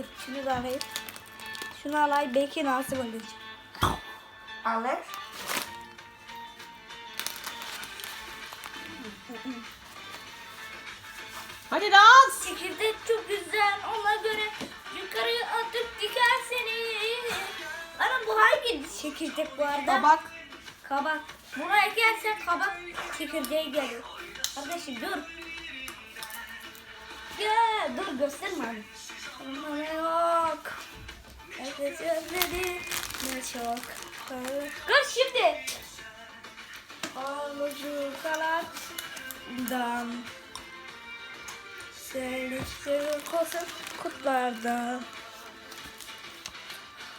dur şunu da alayım. Şunu alayım belki nasıl olacak. Alır. Hadi dans. Çekirdek çok güzel ona göre yukarıya atıp diker seni. Ana bu hangi çekirdek bu arada? Kabak. Kabak. Buraya gelsen kabak çekirdeği gelir. Kardeşim dur. Gel dur gösterme abi. Ama ne yok. Herkes özledi ne çok. Kız şimdi. Alıcı kanatdan. Selişleri kosun kutlardan.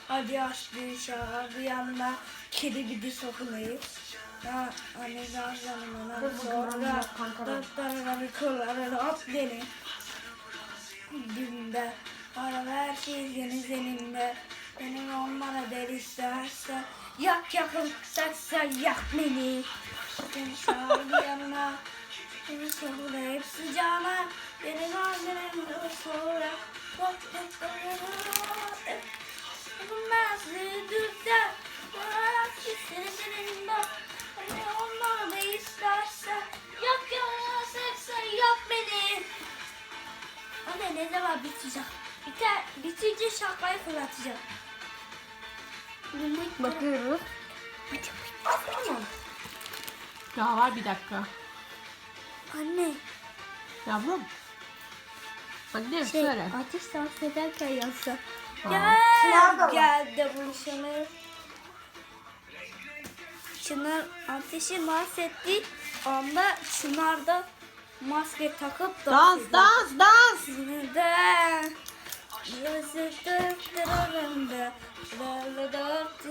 Hadi bir şarabı yanına kedi bir de sokulayıp. Ya anne zarlarına sonra dörtlerine kıllarına at beni. Dümde para her şey senin seninle. Benim olmana der isterse yak yakın sen yak beni. Seni şarabı yanına seni sokulayıp sıcağına. Benim annemle sonra Nasıl ne zaman bitecek? Biter, bitince şapkayı fırlatacağım. Bakıyoruz. Tamam. Daha var bir dakika. Anne Yavrum. Annem şey söyle. ateş dans ederken yazsa. Gel var. gel de buluşalım. Çınar ateşi mahsetti. Onda Çınar da maske takıp Dans dans dans.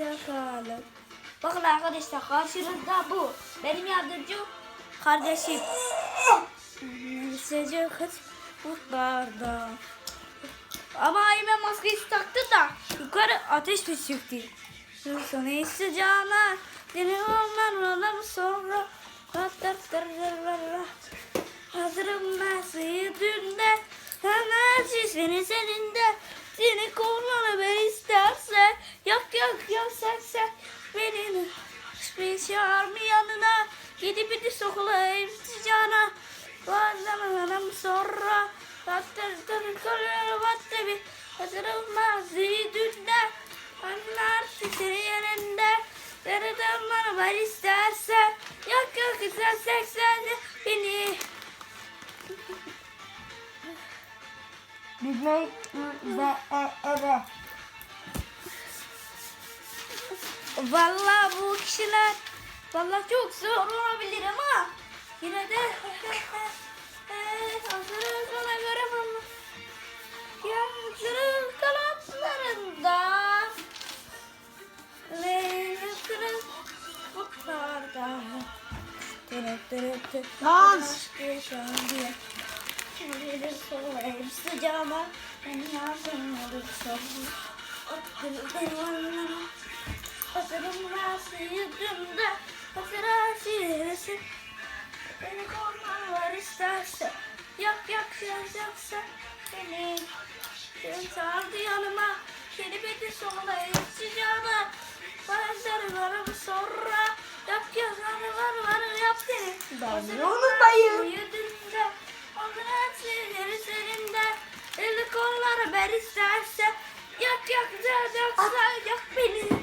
Yakalı. Bakın arkadaşlar karşınızda bu. Benim yardımcım Kardeşim. Sıcı kız Kurtlarda Ama Ayme maskeyi taktı da Yukarı ateş mi çıktı. Sana sıcağına Benim onlar sonra Hazırım ben sıyırdığında Enerji seni seninde Seni kovmanı ben isterse Yak yak yak sen sen. Beni bir çağırma yanına. Gidip bir sokulayım sıcağına Bazen anam sonra. Tattır tır kalıyor battı bir. Hazırım ben sıyırdığında Enerji seni yanında Seni dönmanı ben isterse Yak yak sen sen sen Beni Bilmek ve eve. Vallahi bu kişiler vallahi çok zor olabilir ama yine de hazırız ona göre bunu yazırız kanatlarında Leylasınız mutlarda Dans. Gelir soğuyup sıcağıma Beni yardım olur sabır Attırdım Hazırım nasıl yüzümde Hazır aşiresi Beni korkman var isterse Yak yak yak yaksa Beni Sen sardı yanıma. Seni beni soğlayıp sıcağına Bazıları varım sonra Yak yak var var var yap seni de unutmayın. Kaldı hepsinin üzerinden Eli kolları ben isterse. Yak yak yak yak yak beni.